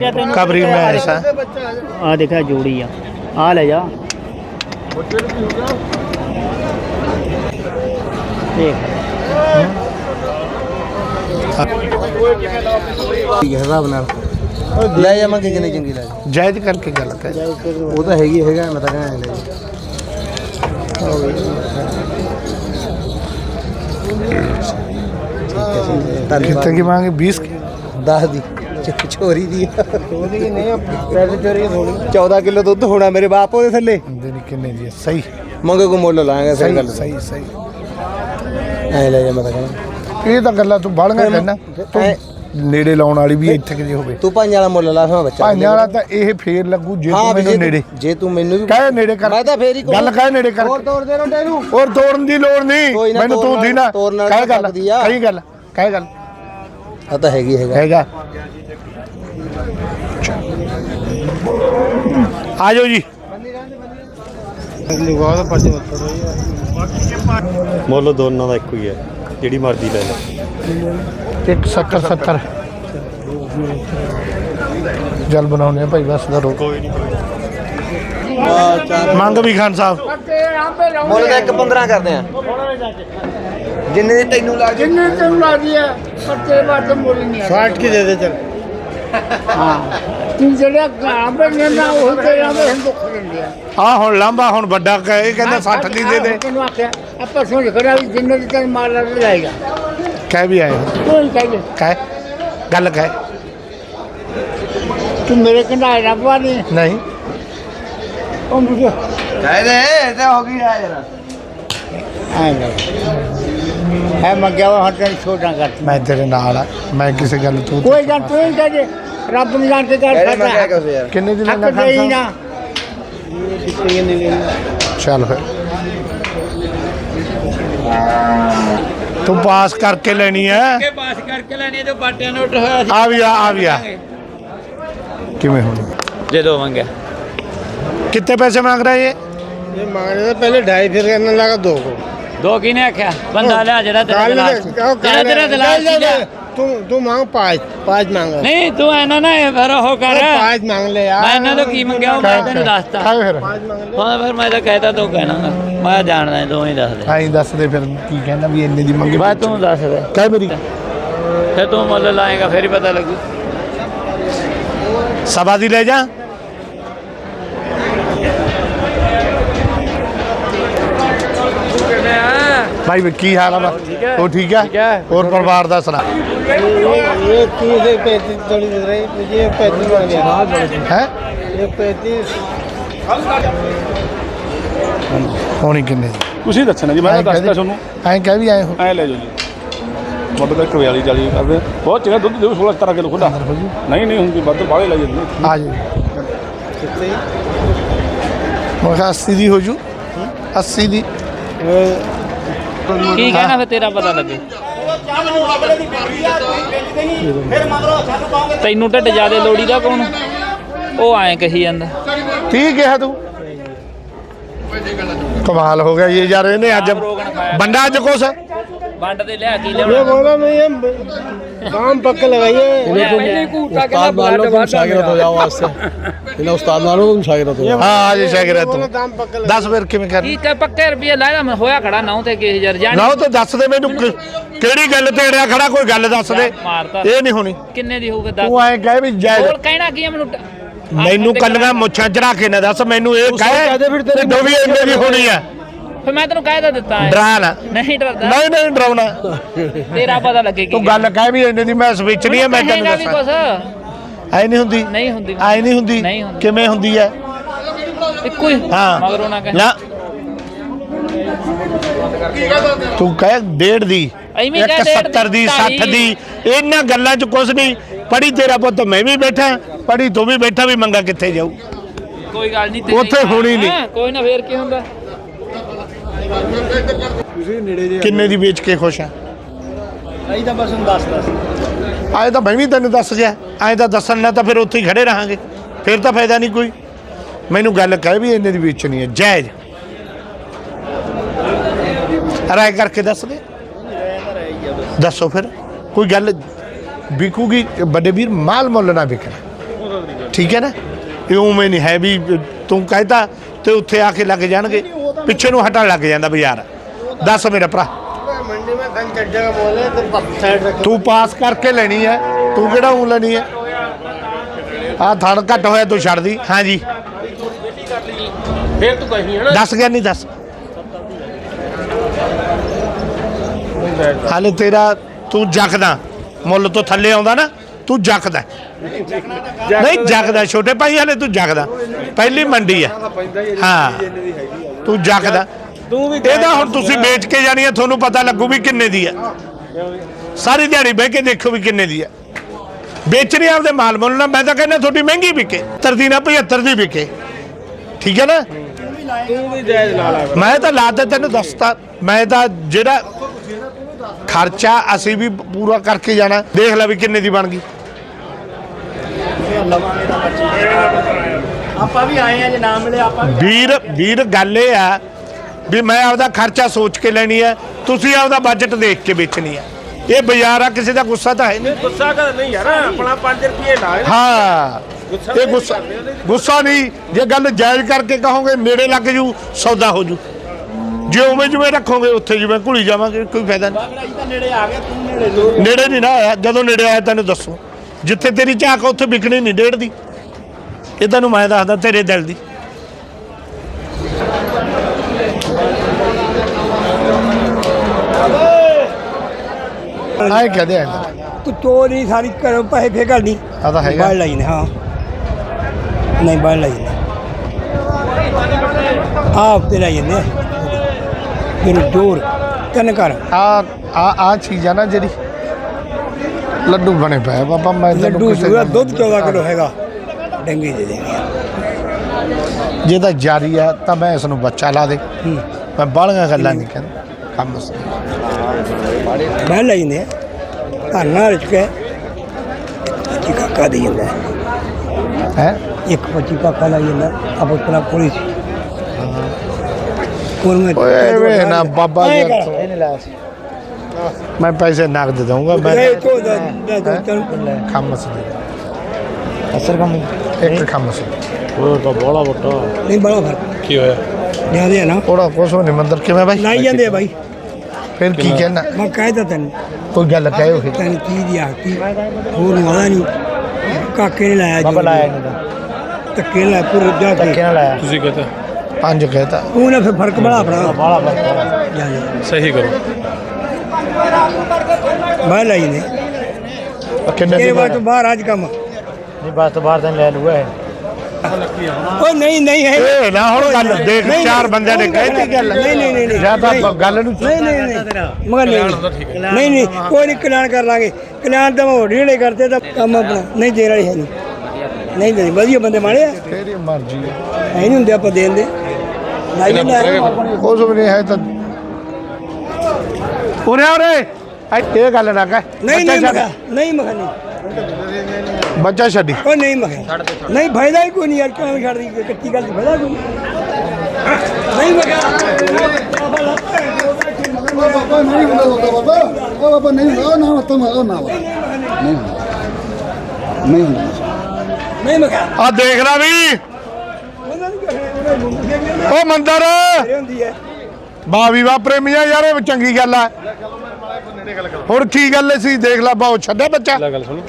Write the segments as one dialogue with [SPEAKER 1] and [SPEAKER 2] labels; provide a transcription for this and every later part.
[SPEAKER 1] ਮੈਂ
[SPEAKER 2] ਆ ਦੇਖਿਆ ਜੋੜੀ ਆ। ਆ ਲੈ ਜਾ। ਦੇਖ।
[SPEAKER 3] ਠੀਕ ਹੈ ਹਿਸਾਬ ਨਾਲ। ਲੈ ਜਾਵਾਂਗੇ ਕਿੰਨੇ ਚੰਗੀ ਲੈ ਜਾ।
[SPEAKER 1] ਜਾਇਜ਼ ਕਰਕੇ ਗੱਲ ਕਰ।
[SPEAKER 3] ਉਹ ਤਾਂ ਹੈਗੀ ਹੈਗਾ ਮੈਂ ਤਾਂ ਕਹਿੰਦਾ ਲੈ ਜਾ। ਠੀਕ ਹੈ
[SPEAKER 1] ਕਿੱਥੇ ਕੀ ਮੰਗੇ 20
[SPEAKER 3] 10 ਦੀ। ਚੋਰੀ ਦੀ ਚੋਰੀ ਨਹੀਂ ਪੈਸੇ ਚੋਰੀ ਥੋੜੀ 14 ਕਿਲੋ ਦੁੱਧ ਹੋਣਾ ਮੇਰੇ ਬਾਪ ਉਹਦੇ ਥੱਲੇ।
[SPEAKER 1] ਦੇਣੀ ਕਿੰਨੇ ਦੀ ਹੈ? ਸਹੀ।
[SPEAKER 3] ਮੰਗੇ ਕੋ ਮੁੱਲ ਲਾਂਗੇ ਸਹੀ ਗੱਲ
[SPEAKER 1] ਸਹੀ ਸਹੀ।
[SPEAKER 3] ਐ ਲੈ ਜਾ ਮੈਂ ਤਾਂ ਕਹਿੰਦਾ।
[SPEAKER 1] ਇਹ ਤਾਂ ਗੱਲਾਂ ਤੂੰ ਬਾਹਲੀਆਂ
[SPEAKER 3] ਫਿਰ
[SPEAKER 1] ਕਹਿਣਾ ਤੂੰ ਨੇੜੇ ਲਾਉਣ ਵਾਲੀ ਵੀ ਇੱਥੇ ਕਿਤੇ ਹੋਵੇ।
[SPEAKER 3] ਤੂੰ ਪੰਜ ਵਾਲਾ ਮੁੱਲ ਲਾ ਸਮਾਂ ਬੱਚਾ।
[SPEAKER 1] ਭਾਈਆਂ ਵਾਲਾ ਤਾਂ ਇਹ ਫੇਰ ਲੱਗੂ ਜੇ ਤੂੰ
[SPEAKER 3] ਵੀ
[SPEAKER 1] ਮੈਨੂੰ
[SPEAKER 3] ਜੇ
[SPEAKER 1] ਨੇੜੇ।
[SPEAKER 3] ਤੂੰ- ਜੇ ਤੂੰ ਮੈਨੂੰ ਵੀ
[SPEAKER 1] ਕਹਿ ਨੇੜੇ ਕਰ।
[SPEAKER 3] ਮੈਂ ਤਾਂ ਫੇਰ ਹੀ
[SPEAKER 1] ਗੱਲ ਕਹਿ ਨੇੜੇ ਕਰ।
[SPEAKER 3] ਹੋਰ ਤੋੜ ਦੇ ਰੋਂਡੇ ਨੂੰ।
[SPEAKER 1] ਹੋਰ ਤੋੜਨ ਦੀ ਲੋੜ ਨਹੀਂ।
[SPEAKER 3] ਕੋਈ ਨਾ,
[SPEAKER 1] ਮੈਨੂੰ ਤੂੰ
[SPEAKER 3] ਤੋੜਨ
[SPEAKER 1] ਦੀ ਨਾ।
[SPEAKER 3] ਤੋੜਨ ਨਾਲ
[SPEAKER 1] ਕਹਿ ਗੱਲ।
[SPEAKER 3] ਲੱਗਦੀ ਆ।
[SPEAKER 1] ਕਹੀ ਗੱਲ। ਕਹਿ ਗੱਲ।
[SPEAKER 3] ਆ ਤਾਂ ਹੈਗੀ ਹੈਗਾ।
[SPEAKER 1] ਹੈਗਾ। ਆ ਜਾਓ ਜੀ।
[SPEAKER 4] ਮੁੱਲ ਦੋਨਾਂ ਦਾ ਇੱਕੋ ਹੀ ਹੈ। ਜਿਹੜੀ ਮਰਜ਼ੀ ਲੈ ਲੈ
[SPEAKER 1] ਇੱਕ 70 70 ਜਲ ਬਣਾਉਣੇ ਆ ਭਾਈ ਬਸ ਦਾ ਰੋ
[SPEAKER 4] ਕੋਈ ਨਹੀਂ।
[SPEAKER 1] ਮੰਗ ਵੀ ਖਾਨ ਸਾਹਿਬ।
[SPEAKER 3] ਮੁੱਲ ਦਾ ਇੱਕ 15 ਕਰਦੇ ਆ। ਜਿੰਨੇ ਦੀ ਤੈਨੂੰ ਲੱਗ
[SPEAKER 5] ਜਿੰਨੇ ਤੈਨੂੰ ਲੱਗਦੀ ਹੈ ਪਰ ਤੇਰੇ ਬਾਅਦ ਮੁੱਲ ਨਹੀਂ ਆ।
[SPEAKER 3] 60 ਕੀ ਦੇ ਦੇ ਚਲ।
[SPEAKER 5] ਤੂੰ ਜਿਹੜਾ ਗਾਂ ਬਣਨਾ ਉਹ ਤੇਰੇ ਆਵੇ। ਹੁਣ ਦੁੱਖ ਦਿੰਦੇ ਆ।
[SPEAKER 1] ਆ ਹੁਣ ਲਾਂਬਾ ਹੁਣ ਵੱਡਾ ਕ- ਇਹ ਕਹਿੰਦਾ 60 ਦੀ ਦੇ। ਦੇ
[SPEAKER 5] ਤੈਨੂੰ ਆਖਿਆ ਆਪਾਂ ਸੋਚ ਖੜਾ ਵੀ ਜਿੰਨੇ ਦੀ ਤੈਨੂੰ ਮਾਰ ਲੱਗ ਜਾਏਗਾ।
[SPEAKER 1] ਕਹਿ ਵੀ ਆਏ। ਹੋ।
[SPEAKER 5] ਕੋਈ ਕਹੇ
[SPEAKER 1] ਕਹਿ ਗੱਲ ਕਹਿ।
[SPEAKER 5] ਤੂੰ ਮੇਰੇ ਕੰਢਾਏ ਰੱਬਾ ਨਹੀਂ
[SPEAKER 1] ਨਹੀਂ।
[SPEAKER 5] ਉਹ ਮੁਝੇ
[SPEAKER 3] ਕਹਿ ਦੇ ਇਹ ਤਾਂ ਹੋ ਗਈ ਆ ਜਰਾ
[SPEAKER 5] ਆਏ ਹੈ ਮੰਗਿਆ ਉਹ ਹਟਣ ਛੋਟਾ ਕਰ
[SPEAKER 1] ਮੈਂ ਤੇਰੇ ਨਾਲ ਆ ਮੈਂ ਕਿਸੇ ਗੱਲ ਤੂੰ
[SPEAKER 5] ਕੋਈ ਗੱਲ ਤੂੰ ਹੀ ਕਹੇ ਰੱਬ ਨੂੰ ਜਾਣ ਕੇ ਕਰ
[SPEAKER 3] ਕਹਿ ਮੈਂ ਕਿਹਾ
[SPEAKER 5] ਸਕਦਾ
[SPEAKER 3] ਕੁਛ ਯਾਰ।
[SPEAKER 1] ਕਿੰਨੇ ਦੀ ਲੈਣਾ
[SPEAKER 5] ਹੱਕ ਦੇਈ ਨਾ।
[SPEAKER 1] ਚੱਲ ਫਿਰ। ਤੂੰ ਪਾਸ ਕਰਕੇ ਲੈਣੀ ਹੈ।
[SPEAKER 2] ਪਾਸ ਕਰਕੇ ਲੈਣੀ ਤੇ ਬਾਟਿਆਂ ਨੋਟ ਹੋਇਆ
[SPEAKER 1] ਆ ਵੀ ਆ ਆ ਵੀ ਆ। ਕਿਵੇਂ ਹੁਣ?
[SPEAKER 2] ਦੇ ਦੋ ਮੰਗਿਆ
[SPEAKER 1] ਕਿੰਨੇ ਪੈਸੇ ਮੰਗ ਰਹੇ ਇਹ?
[SPEAKER 3] ਇਹ ਮੰਗਣੇ ਤਾਂ ਪਹਿਲੇ ਢਾਈ ਫਿਰ ਕਰਨ ਲੱਗਾ ਦੋ। ਕੋ
[SPEAKER 2] ਦੋ ਕਿਨੇ ਆਖਿਆ? ਬੰਦਾ ਲਿਆ ਜਿਹੜਾ ਤੇਰੇ ਦਿਲ ਆਸ਼ਕ ਤੇਰੇ ਦਿਲ
[SPEAKER 3] ਤੂੰ ਤੂੰ ਮੰਗ ਪਾਜ ਪਾਜ ਮੰਗ।
[SPEAKER 2] ਨਹੀਂ ਤੂੰ ਐਨਾ ਨਾ ਫਿਰ ਉਹ ਕਰ।
[SPEAKER 3] ਪਾਜ ਮੰਗ ਲੈ ਯਾਰ
[SPEAKER 2] ਮੈਂ ਇਹਨਾਂ ਤੋਂ ਕੀ ਮੰਗਿਆ ਮੈਂ ਤੈਨੂੰ ਦੱਸਤਾ।
[SPEAKER 1] ਹਾਂ ਫਿਰ।
[SPEAKER 2] ਹਾਂ ਫਿਰ ਮੈਂ ਤਾਂ ਕਹਿਤਾ ਤੂੰ ਕਹਿਣਾ ਮੈਂ ਜਾਣਦਾ ਤੂੰ ਹੀ ਦੱਸ ਦੇ।
[SPEAKER 1] ਹਾਂ ਦੱਸ ਦੇ ਫਿਰ ਕੀ ਕਹਿੰਦਾ ਵੀ ਇੰਨੇ ਦੀ ਮੰਗੀ।
[SPEAKER 2] ਮੈਂ ਤੂੰ ਦੱਸ ਦੇ।
[SPEAKER 1] ਕਹਿ ਮੇਰੀ।
[SPEAKER 2] ਫਿਰ ਤੂੰ ਮੁੱਲ ਲਾਏਗਾ ਫਿਰ ਹੀ ਪਤਾ ਲੱਗੂ।
[SPEAKER 1] ਸਭਾ ਲੈ ਜਾ। ਭਾਈ ਕੀ ਹਾਲ ਆ ਉਹ ਠੀਕ ਹੈ। ਹੋਰ ਪਰਿਵਾਰ ਦਾ ਸੁਣਾ। ਇਹ 30 ਦੇ 35
[SPEAKER 6] ਤੁਸੀਂ ਦੱਸਣਾ ਜੀ ਮੈਂ ਦੱਸਦਾ ਤੁਹਾਨੂੰ।
[SPEAKER 1] ਐਂ ਕਹਿ ਵੀ ਆਏ ਹੋ।
[SPEAKER 6] ਐ ਲੈ ਜਾਓ ਜੀ। ਦੁੱਧ ਕਰਕੇ 42 40 ਕਰਦੇ। ਬਹੁਤ ਚੰਗਾ ਦੁੱਧ ਦਿਓ 16 17 ਕਿਲੋ ਖੁੱਲਾ ਨਹੀਂ ਨਹੀਂ ਹੁੰਦੀ ਵੱਧ ਬਾਹਲੇ ਲੈ ਜਾਂਦੇ
[SPEAKER 1] ਆ ਜੀ ਕਿੰਨੇ ਮੈਂ 80 ਹੋ ਜੂ। 80 ਦੀ।
[SPEAKER 2] ਕੀ ਕਹਿਣਾ ਫਿਰ ਤੇਰਾ ਪਤਾ ਲੱਗੇ? ਤੈਨੂੰ ਢਿੱਡ ਜਿਆਦੇ ਲੋੜੀ ਦਾ ਕੌਣ? ਉਹ ਐਂ ਕਹੀ ਜਾਂਦਾ।
[SPEAKER 1] 30 ਕਿਹਾ ਤੂੰ? ਕਮਾਲ ਹੋ ਗਿਆ ਇਹ ਯਾਰ ਇਹਨੇ ਅੱਜ ਬੰਦਾ ਅੱਜ ਕੁਛ?
[SPEAKER 2] ਵੰਡ ਤੇ ਲਿਆ ਕੀ ਲਿਆਉਣਾ?
[SPEAKER 3] बोला मैं ये काम पक्का लगाइए
[SPEAKER 2] ਪਹਿਲੇ ਕੂਟਾ ਕਹਿੰਦਾ ਬਲੱਡ ਵਾਦਾ
[SPEAKER 3] हो जाओ आज से इन्हें उस्ताद मानो तुम शागिर्द हो
[SPEAKER 1] ਹਾਂ ਅੱਜ ਸ਼ਾਗਰ ਤੂੰ
[SPEAKER 3] काम पक्का
[SPEAKER 1] 10 ਫਿਰ ਕਿਵੇਂ ਕਰ
[SPEAKER 2] ਕੀ ਕ ਪੱਕੇ ਰੁਪਏ ਲਾਇਆ ਮੈਂ ਹੋਇਆ ਖੜਾ ਨਾ ਤੇ 1000 ਜਾਣੀ
[SPEAKER 1] ਨਾ ਉਹ ਤਾਂ ਦੱਸ ਦੇ ਮੈਨੂੰ ਕਿ- ਕਿਹੜੀ ਗੱਲ ਤੇ ਅੜਿਆ ਖੜਾ ਕੋਈ ਗੱਲ ਦੱਸ ਦੇ
[SPEAKER 2] ਮਾਰਤਾ
[SPEAKER 1] ਇਹ ਨਹੀਂ ਹੋਣੀ
[SPEAKER 2] ਕਿੰਨੇ ਦੀ ਹੋਊਗਾ ਦੱਸ
[SPEAKER 1] ਤੂੰ ਐਂ ਕਹਿ ਵੀ ਜਾਇਜ਼
[SPEAKER 2] ਹੋਰ ਕਹਿਣਾ ਕੀ ਆ ਮੈਨੂੰ ਟ-
[SPEAKER 1] ਮੈਨੂੰ ਕੱਲੀਆਂ ਮੁੱਛਾਂ ਚੜਾ ਕੇ ਨਾ ਦੱਸ ਮੈਨੂੰ ਇਹ ਕਹਿ ਤੇ ਦੋ ਵੀ ਇੰਨੇ ਦੀ ਹੋਣੀ ਆ
[SPEAKER 2] ਫਿਰ ਮੈਂ ਤੈਨੂੰ ਤਾਂ ਦਿੱਤਾ ਹੈ।
[SPEAKER 1] ਡਰਾ ਨਾ।
[SPEAKER 2] ਨਹੀਂ ਡਰਦਾ।
[SPEAKER 1] ਨਹੀਂ ਨਹੀਂ ਡਰਾਉਣਾ।
[SPEAKER 2] ਤੇਰਾ ਪਤਾ ਲੱਗੇ ਕੀ
[SPEAKER 1] ਤੂੰ ਗੱਲ ਕਹਿ ਵੀ ਇੰਨੇ ਦੀ ਮੈਂ ਸਵਿਚ ਨਹੀਂ ਹੈ ਮੈਂ ਤੈਨੂੰ
[SPEAKER 2] ਕਹੇਗਾ ਵੀ
[SPEAKER 1] ਦੱਸਾਂ।
[SPEAKER 2] ਕੁਛ।
[SPEAKER 1] ਐ ਨਹੀਂ ਹੁੰਦੀ।
[SPEAKER 2] ਨਹੀਂ ਹੁੰਦੀ।
[SPEAKER 1] ਐ ਨਹੀਂ ਹੁੰਦੀ।
[SPEAKER 2] ਨਹੀਂ ਹੁੰਦੀ।
[SPEAKER 1] ਕਿਵੇਂ ਹੁੰਦੀ ਹੈ
[SPEAKER 2] ਇੱਕੋ ਹੀ।
[SPEAKER 1] ਹਾਂ।
[SPEAKER 2] ਮਗਰੋਂ ਨਾ ਕਹਿ।
[SPEAKER 1] ਨਾ। ਤੂੰ ਕਹਿ ਡੇਢ ਦੀ।
[SPEAKER 2] ਐਵੇਂ
[SPEAKER 1] ਇੱਕ
[SPEAKER 2] ਕਹਿ ਡੇਢ ਦੀ,
[SPEAKER 1] 70 ਦੀ 60 ਦੀ ਇਹਨਾਂ ਗੱਲਾਂ 'ਚ ਕੁਝ ਨਹੀਂ। ਪੜੀ ਤੇਰਾ ਪੁੱਤ ਮੈਂ ਵੀ ਬੈਠਾ। ਪੜੀ ਤੂੰ ਵੀ ਬੈਠਾ ਵੀ ਮੰਗਾ ਕਿੱਥੇ ਜਾਊ।
[SPEAKER 2] ਕੋਈ ਗੱਲ ਨਹੀਂ
[SPEAKER 1] ਉੱਥੇ ਹੋਣੀ ਨਹੀਂ।
[SPEAKER 2] ਕੋਈ ਨਾ ਫੇਰ ਕੀ ਹੁੰਦਾ।
[SPEAKER 1] ਕਿੰਨੇ ਦੀ ਵੇਚ ਕੇ ਖੁਸ਼ ਆ?
[SPEAKER 3] ਅਈ ਤਾਂ ਬਸ ਦੱਸ ਦੱਸ।
[SPEAKER 1] ਆਏ ਤਾਂ ਮੈਂ ਵੀ ਤੈਨੂੰ ਦੱਸ ਗਿਆ। ਐਂ ਤਾਂ ਦੱਸਣ ਨਾਲ ਤਾਂ ਫਿਰ ਉੱਥੇ ਹੀ ਖੜੇ ਰਹਾਂਗੇ। ਫਿਰ ਤਾਂ ਫਾਇਦਾ ਨਹੀਂ ਕੋਈ। ਮੈਨੂੰ ਗੱਲ ਕਹਿ ਵੀ ਇੰਨੇ ਦੀ ਵੇਚਣੀ ਹੈ ਜਾਇਜ਼। ਰਾਏ ਕਰਕੇ ਦੱਸ ਦੇ। ਦੱਸੋ ਫਿਰ। ਕੋਈ ਗੱਲ ਵਿਕੂਗੀ ਵੱਡੇ ਵੀਰ ਮਾਲ ਮੁੱਲ ਨਾ ਵਿਕਣਾ। ਠੀਕ ਹੈ ਨਾ? ਇਹ ਉਵੇਂ ਨਹੀਂ ਹੈ ਵੀ ਤੂੰ ਕਹਿਤਾ ਤੇ ਉੱਥੇ ਆ ਕੇ ਲੱਗ ਜਾਣਗੇ। ਪਿੱਛੇ ਨੂੰ ਹਟਣ ਲੱਗ ਜਾਂਦਾ ਬਾਜ਼ਾਰ ਦੱਸ ਮੇਰਾ ਭਰਾ।
[SPEAKER 3] ਮੰਡੀ ਮੈਂ ਗੰਜ ਚੱਡੇ ਦਾ ਮੋਲ ਤੇ ਪੱਕ ਸਾਈਡ ਰੱਖ।
[SPEAKER 1] ਤੂੰ ਪਾਸ ਕਰਕੇ ਲੈਣੀ ਹੈ ਤੂੰ ਕਿਹੜਾ ਉਹ ਲੈਣੀ ਹੈ? ਆ ਥਣ ਘੱਟ ਹੋਇਆ ਤੂੰ ਛੱਡ ਦੀ। ਹਾਂਜੀ।
[SPEAKER 6] ਫੇਰ ਤੂੰ ਕਹੀ ਹੈ ਨਾ।
[SPEAKER 1] ਦੱਸ ਗਿਆ ਨਹੀਂ ਦੱਸ। ਹਾਲੇ ਤੇਰਾ ਤੂੰ ਜਖਦਾ ਮੁੱਲ ਤੋਂ ਥੱਲੇ ਆਉਂਦਾ ਨਾ ਤੂੰ ਜਖਦਾ ਨਹੀਂ ਜਖਦਾ ਛੋਟੇ ਭਾਈ ਹਾਲੇ ਤੂੰ ਜਖਦਾ ਪਹਿਲੀ ਮੰਡੀ ਹੈ। ਹਾਂ। ਤੂੰ ਜਗਦਾ।
[SPEAKER 6] ਤੂੰ ਵੀ
[SPEAKER 1] ਇਹਦਾ ਹੁਣ ਤੁਸੀਂ ਵੇਚ ਕੇ ਜਾਣੀ ਹੈ ਤੁਹਾਨੂੰ ਪਤਾ ਲੱਗੂ ਵੀ ਕਿੰਨੇ ਦੀ ਹੈ। ਸਾਰੀ ਦਿਹਾੜੀ ਬਹਿ ਕੇ ਦੇਖੋ ਵੀ ਕਿੰਨੇ ਦੀ ਹੈ। ਵੇਚਣੀ ਆਪਦੇ ਮਾਲ ਮੁੱਲ ਨਾਲ ਮੈਂ ਤਾਂ ਕਹਿੰਦਾ ਤੁਹਾਡੀ ਮਹਿੰਗੀ ਵਿਕੇ। 70 ਦੀ ਨਾ 75 ਦੀ ਵਿਕੇ। ਠੀਕ ਹੈ ਨਾ?
[SPEAKER 6] ਤੂੰ ਵੀ ਜਾਇਜ਼ ਲਾ ਲਾ।
[SPEAKER 1] ਮੈਂ ਤਾਂ ਲਾ ਤੇ ਤੈਨੂੰ ਦੱਸਤਾ। ਮੈਂ ਤਾਂ ਜਿਹੜਾ ਖਰਚਾ ਅਸੀਂ ਵੀ ਪੂਰਾ ਕਰਕੇ ਜਾਣਾ ਦੇਖ ਲੈ ਵੀ ਕਿੰਨੇ ਦੀ ਬਣ ਗਈ।
[SPEAKER 2] ਆਪਾਂ ਵੀ ਆਏ ਆ ਜੇ ਨਾ ਮਿਲੇ ਆਪਾਂ ਵੀ
[SPEAKER 1] ਵੀਰ ਵੀਰ ਗੱਲ ਇਹ ਆ ਵੀ ਮੈਂ ਆਪਦਾ ਖਰਚਾ ਸੋਚ ਕੇ ਲੈਣੀ ਹੈ ਤੁਸੀਂ ਆਪਦਾ ਬਜਟ ਦੇਖ ਕੇ ਵੇਚਣੀ ਹੈ ਇਹ ਬਾਜ਼ਾਰ ਆ ਕਿਸੇ ਦਾ ਗੁੱਸਾ ਤਾਂ ਹੈ ਨਹੀਂ।
[SPEAKER 6] ਗੁੱਸਾ ਕਰ ਨਹੀਂ ਯਾਰ ਆਪਣਾ 5 ਰੁਪਏ ਲਾ
[SPEAKER 1] ਹਾਂ ਇਹ ਗੁੱਸਾ ਗੁੱਸਾ ਨਹੀਂ ਜੇ ਗੱਲ ਜਾਇਜ਼ ਕਰਕੇ ਕਹੋਗੇ ਨੇੜੇ ਲੱਗ ਜੂ ਸੌਦਾ ਹੋ ਜੂ। ਜੇ ਉਵੇਂ ਜਿਵੇਂ ਰੱਖੋਗੇ ਉੱਥੇ ਜਿਵੇਂ ਘੁਲੀ ਜਾਵਾਂਗੇ ਕੋਈ ਫਾਇਦਾ ਨਹੀਂ।
[SPEAKER 2] ਨੇੜੇ ਆ ਗਿਆ ਤੂੰ ਨੇੜੇ
[SPEAKER 1] ਨੇੜੇ ਨਹੀਂ ਨਾ ਆਇਆ ਜਦੋਂ ਨੇੜੇ ਆਇਆ ਤੈਨੂੰ ਦੱਸੂ। ਜਿੱਥੇ ਤੇਰੀ ਝਾਕ ਉੱਥੇ ਵਿਕਣੀ ਨਹੀਂ ਡੇਢ ਦੀ। ਇਹ ਤੈਨੂੰ ਮੈਂ ਦੱਸਦਾ ਤੇਰੇ ਦਿਲ ਦੀ। ਆਏ ਕਹਦੇ ਆ?
[SPEAKER 7] ਤੂੰ ਚੋਰੀ ਸਾਰੀ ਘਰੋਂ ਪੈਸੇ ਫੇਕਲ ਨਹੀਂ
[SPEAKER 1] ਆ ਤਾਂ ਹੈਗਾ।
[SPEAKER 7] ਬਾਹਰ ਲਾਈ ਨੇ ਹਾਂ। ਨਹੀਂ ਬਾਹਰ ਲਾਈ ਨੇ। ਆਪ ਤੇ ਲਾਈ ਨੇ ਫਿਰ ਜੋਰ ਤਨ ਕਰ
[SPEAKER 1] ਆ ਆ ਆ ਚੀਜ਼ ਆ ਨਾ ਜਿਹੜੀ। ਲੱਡੂ ਬਣੇ ਪਏ ਆ ਬਾਬਾ ਮੈਂ
[SPEAKER 7] ਲੱਡੂ ਦੁੱਧ 14 ਕਿਲੋ ਹੈਗਾ। ਡੰਗੀ ਦੇ ਦੇਣੀ
[SPEAKER 1] ਜੇ ਤਾਂ ਜਾਰੀ ਆ ਤਾਂ ਮੈਂ ਇਸ ਨੂੰ ਬੱਚਾ ਲਾ ਦੇ। ਮੈਂ ਬਾਲੀਆਂ ਗੱਲਾਂ ਨਹੀਂ ਕਹਿੰਦਾ ਕੰਮ ਉਸ
[SPEAKER 7] ਮੈਂ ਲਈ ਨੇ। ਧਾਨਾ ਰਚ ਕੇ ਇੱਕ ਕਾਕਾ ਦੇ ਜਾਂਦਾ।
[SPEAKER 1] ਹੈ?
[SPEAKER 7] ਇੱਕ ਪੱਚੀ ਕਾਕਾ ਲਈ ਜਾਂਦਾ ਅਬ ਉਤਲਾ ਕੋਲੀ ਕੋਲ ਮੈਂ
[SPEAKER 1] ਓਏ ਨਾ ਬਾਬਾ ਜੀ
[SPEAKER 7] ਇਹਨੇ
[SPEAKER 1] ਲਾਇਆ ਸੀ ਮੈਂ ਪੈਸੇ ਨਗਦ ਦਊਂਗਾ ਮੈਂ ਕੰਮ ਸੀ
[SPEAKER 3] ਅਸਰ ਕੰਮ
[SPEAKER 1] ਇੱਕ ਕੰਮ ਸੀ।
[SPEAKER 6] ਉਹ ਤਾਂ ਬੋਲਾ ਵੱਟਾ
[SPEAKER 7] ਨਹੀਂ ਬੜਾ ਫ਼ਰਕ
[SPEAKER 6] ਕੀ ਹੋਇਆ?
[SPEAKER 7] ਜਿਆਦੇ ਆ ਨਾ।
[SPEAKER 1] ਥੋੜਾ ਕੁਛ ਹੋਣੇ ਮੰਦਰ ਕਿਵੇਂ ਬਾਈ?
[SPEAKER 7] ਲਾਈ ਜਾਂਦੇ ਆ ਬਾਈ।
[SPEAKER 1] ਫਿਰ ਕੀ ਕਹਿਣਾ?
[SPEAKER 7] ਮੈਂ ਕਹਿਦਾ ਤੈਨੂੰ।
[SPEAKER 1] ਕੋਈ ਗੱਲ ਕਹਿ ਹੋਵੇ
[SPEAKER 7] ਤੈਨੂੰ ਕੀ ਦੀ ਆਖਤੀ ਹੋਰ ਵਾਲਾ ਨਹੀਂ। ਕਾਕੇ ਨੇ ਲਾਇਆ ਜੀ
[SPEAKER 3] ਲਾਇਆ। ਨਹੀਂ
[SPEAKER 7] ਧੱਕੇ ਲਾਇਆ ਪੂਰੇ ਜਾ ਕੇ।
[SPEAKER 3] ਧੱਕੇ ਨਾਲ ਲਾਇਆ।
[SPEAKER 6] ਤੁਸੀਂ ਕਹਤਾ?
[SPEAKER 1] ਪੰਜ ਕਹਤਾ।
[SPEAKER 7] ਤੂੰ ਨਾ ਫਿਰ ਫ਼ਰਕ ਬੜਾ ਆਪਣਾ।
[SPEAKER 3] ਬੜਾ ਫ਼ਰਕ
[SPEAKER 7] ਜਾ ਜਾ।
[SPEAKER 6] ਸਹੀ ਕਰੋ।
[SPEAKER 7] ਮੈਂ ਲਾਈ ਨੇ
[SPEAKER 1] ਕਿੰਨੇ ਦਿਨ
[SPEAKER 7] ਬਾਅਦ ਬਾਹਰ ਅੱਜ ਕੰਮ।
[SPEAKER 3] ਨਹੀਂ ਬਸ ਤੋਂ ਬਾਹਰ ਤਾਂ ਲੈ ਲੂਗਾ
[SPEAKER 7] ਇਹ। ਓਏ ਨਹੀਂ ਨਹੀਂ ਹੈ
[SPEAKER 1] ਇਹ ਨਾ ਹੁਣ ਗੱਲ ਦੇਖ
[SPEAKER 7] ਨਹੀਂ,
[SPEAKER 1] ਚਾਰ
[SPEAKER 7] ਨਹੀਂ,
[SPEAKER 1] ਬੰਦਿਆਂ ਨੇ
[SPEAKER 7] ਹੁਣ ਗੱਲ-
[SPEAKER 1] ਕਹਿਤੀ ਗੱਲ।
[SPEAKER 7] ਨਹੀਂ ਨਹੀਂ ਨਹੀਂ ਨਹੀਂ
[SPEAKER 1] ਜਾਂ ਤਾਂ
[SPEAKER 7] ਆਪਾਂ
[SPEAKER 1] ਗੱਲ ਨੂੰ
[SPEAKER 7] ਨਹੀਂ ਨਹੀਂ ਨਹੀਂ। ਮਗਰ ਨਹੀਂ ਨਹੀਂ ਨਹੀਂ ਕੋਈ ਨਹੀਂ ਕਲਿਆਣ ਕਰ ਲਾਂਗੇ। ਕਲਿਆਣ ਤਾਂ ਹੋੜੀ ਹੋੜੇ ਕਰਦੇ ਤਾਂ ਕੰਮ ਆਪਣਾ। ਨਹੀਂ ਦੇਣ ਵਾਲੀ ਹੈ ਨਹੀਂ। ਨਹੀਂ ਨਹੀਂ ਵਧੀਆ ਬੰਦੇ ਮਾੜੇ ਆ।
[SPEAKER 1] ਤੇਰੀ ਮਰਜ਼ੀ ਹੈ
[SPEAKER 7] ਐ ਨਹੀਂ ਹੁੰਦੇ ਆਪਾਂ ਦੇਣ ਦੇ। ਲਾਈ ਨਹੀਂ
[SPEAKER 1] ਲਾਈ ਕੁਝ ਵੀ ਨਹੀਂ ਹੈ ਤਾਂ ਉਰੇ ਆ ਉਰੇ। ਇਹ- ਇਹ ਗੱਲ ਨਾ ਕਹਿ
[SPEAKER 7] ਨਹੀਂ ਨਹੀਂ ਮਗਾ ਨਹੀਂ ਮਗਾ ਨਹੀਂ।
[SPEAKER 1] ਬੱਚਾ ਛੱਡੀ।
[SPEAKER 7] ਉਹ ਨਹੀਂ ਮਗਾ ਨਹੀਂ ਫਾਇਦਾ ਹੀ ਕੋਈ ਨਹੀਂ ਯਾਰ ਕਿਉਂ ਛੱਡ ਦੀ ਕੱਚੀ ਗੱਲ ਫਾਇਦਾ ਕੋਈ ਨਹੀਂ। ਨਹੀਂ ਮਗਾ
[SPEAKER 5] ਬਾਬਾ ਨਹੀਂ ਹੁੰਦਾ ਹੁੰਦਾ ਬਾਬਾ ਉਹ ਬਾਬਾ ਨਹੀਂ ਹੁੰਦਾ ਉਹ ਨਾ ਹੁੰਦਾ ਨਾ ਉਹ ਨਾ ਹੁੰਦਾ। ਨਹੀਂ ਹੁੰਦਾ ਨਹੀਂ ਹੁੰਦਾ
[SPEAKER 7] ਨਹੀਂ ਮਗਾ
[SPEAKER 1] ਆ ਦੇਖ ਲੈ ਵੀ
[SPEAKER 7] ਉਹਨਾਂ ਨੂੰ ਕਹਿੰਦੇ
[SPEAKER 1] ਉਹ ਮੰਦਰ
[SPEAKER 7] ਹੁੰਦੀ ਹੈ
[SPEAKER 1] ਵਾਹ ਵੀ ਵਾਹ ਪ੍ਰੇਮੀਆਂ ਯਾਰ ਇਹ ਚੰਗੀ ਗੱਲ ਆ ਹੁਣ ਕੀ ਗੱਲ ਸੀ? ਦੇਖ ਲੈ ਬਾਉ ਛੱਡਿਆ ਬੱਚਾ?
[SPEAKER 6] ਲੈ ਗੱਲ ਸੁਣ।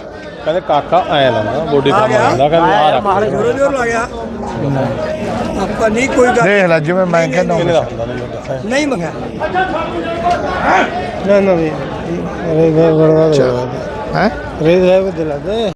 [SPEAKER 6] ਕਹਿੰਦੇ ਕਾਕਾ ਐ ਲੰਦਾ ਬੋਡੀ ਤੇ ਲੰਦਾ ਕਹਿੰਦੇ ਆ ਰੱਖ।
[SPEAKER 7] ਮਾਰ ਜੋਰ ਜੋਰ ਲਾ ਗਿਆ। ਆਪਾਂ ਨਹੀਂ ਕੋਈ ਗੱਲ
[SPEAKER 1] ਦੇਖ ਲੈ ਜਿਵੇਂ ਮੈਂ ਕਹਿੰਦਾ
[SPEAKER 6] ਕਿੰਨੇ ਦਾ ਹੁੰਦਾ। ਨਹੀਂ ਦੱਸਿਆ
[SPEAKER 7] ਨਹੀਂ ਮੰਗਿਆ।
[SPEAKER 3] ਨਾ ਨਾ ਵੀ। ਅਰੇ ਗੜਵਾ ਦੇ
[SPEAKER 1] ਹੈ?
[SPEAKER 3] ਰੇਦ ਹੈ ਬਦਲਾ ਦੇ।